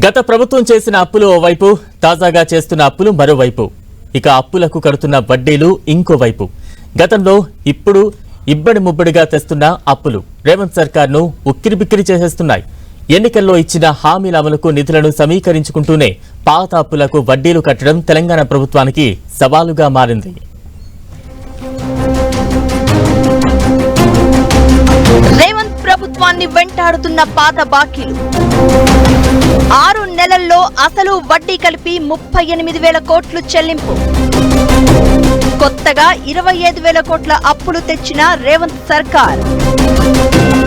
గత ప్రభుత్వం చేసిన అప్పులు ఓవైపు తాజాగా చేస్తున్న అప్పులు మరోవైపు. ఇక అప్పులకు కడుతున్న వడ్డీలు ఇంకోవైపు. గతంలో ఇప్పుడు ఇబ్బడి ముబ్బడిగా తెస్తున్న అప్పులు రేవంత్ సర్కార్ను ఉక్కిరిబిక్కిరి చేసేస్తున్నాయి. ఎన్నికల్లో ఇచ్చిన హామీల అమలుకు నిధులను సమీకరించుకుంటూనే పాత అప్పులకు వడ్డీలు కట్టడం తెలంగాణ ప్రభుత్వానికి సవాలుగా మారింది. ప్రభుత్వాన్ని వెంటాడుతున్న పాత బాకీలు. ఆరు నెలల్లో అసలు వడ్డీ కలిపి ముప్పై ఎనిమిది వేల కోట్లు చెల్లింపు. కొత్తగా ఇరవై ఐదు వేల కోట్ల అప్పులు తెచ్చిన రేవంత్ సర్కార్.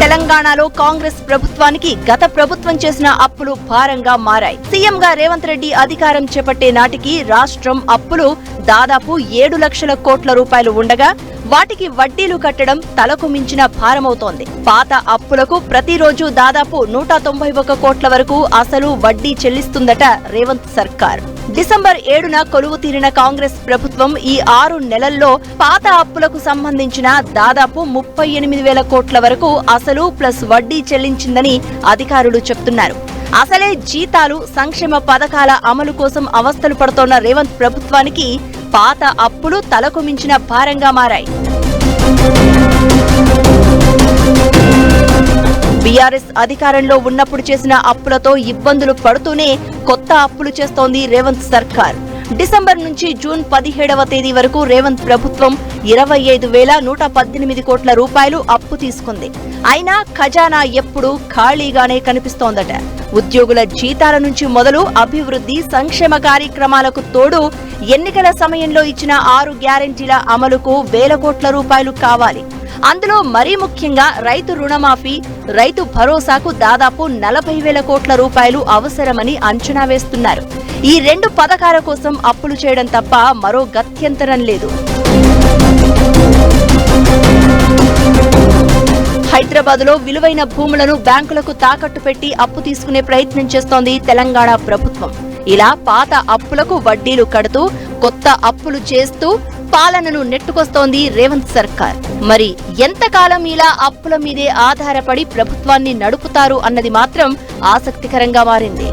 తెలంగాణలో కాంగ్రెస్ ప్రభుత్వానికి గత ప్రభుత్వం చేసిన అప్పులు భారంగా మారాయి. సీఎంగా రేవంత్ రెడ్డి అధికారం చేపట్టే నాటికి రాష్ట్రం అప్పులు దాదాపు ఏడు లక్షల కోట్ల రూపాయలు ఉండగా వాటికి వడ్డీలు కట్టడం తలకు మించిన భారమవుతోంది. పాత అప్పులకు ప్రతిరోజు దాదాపు నూట తొంభై ఒక కోట్ల వరకు అసలు వడ్డీ చెల్లిస్తుందట రేవంత్ సర్కార్. డిసెంబర్ ఏడున కొలువు తీరిన కాంగ్రెస్ ప్రభుత్వం ఈ ఆరు నెలల్లో పాత అప్పులకు సంబంధించిన దాదాపు ముప్పై ఎనిమిది వేల కోట్ల వరకు అసలు ప్లస్ వడ్డీ చెల్లించిందని అధికారులు చెప్తున్నారు. అసలే జీతాలు సంక్షేమ పథకాల అమలు కోసం అవస్థలు పడుతోన్న రేవంత్ ప్రభుత్వానికి పాత అప్పులు తలకు మించిన భారంగా మారాయి. బీఆర్ఎస్ అధికారంలో ఉన్నప్పుడు చేసిన అప్పులతో ఇబ్బందులు పడుతూనే కొత్త అప్పులు చేస్తోంది రేవంత్ సర్కార్. డిసెంబర్ నుంచి జూన్ పదిహేడవ తేదీ వరకు రేవంత్ ప్రభుత్వం ఇరవై ఐదు వేల నూట పద్దెనిమిది కోట్ల రూపాయలు అప్పు తీసుకుంది. అయినా ఖజానా ఎప్పుడూ ఖాళీగానే కనిపిస్తోందట. ఉద్యోగుల జీతాల నుంచి మొదలు అభివృద్ధి సంక్షేమ కార్యక్రమాలకు తోడు ఎన్నికల సమయంలో ఇచ్చిన ఆరు గ్యారెంటీల అమలుకు వేల కోట్ల రూపాయలు కావాలి. అందులో మరీ ముఖ్యంగా రైతు రుణమాఫీ రైతు భరోసాకు దాదాపు నలభై వేల కోట్ల రూపాయలు అవసరమని అంచనా వేస్తున్నారు. ఈ రెండు పథకాల కోసం అప్పులు చేయడం తప్ప మరో గత్యంతరం లేదు. హైదరాబాద్లో విలువైన భూములను బ్యాంకులకు తాకట్టు పెట్టి అప్పు తీసుకునే ప్రయత్నం చేస్తోంది తెలంగాణ ప్రభుత్వం. ఇలా పాత అప్పులకు వడ్డీలు కడుతూ కొత్త అప్పులు చేస్తూ పాలనను నెట్టుకొస్తోంది రేవంత్ సర్కార్. మరి ఎంతకాలం ఇలా అప్పుల మీదే ఆధారపడి ప్రభుత్వాన్ని నడుపుతారు అన్నది మాత్రం ఆసక్తికరంగా మారింది.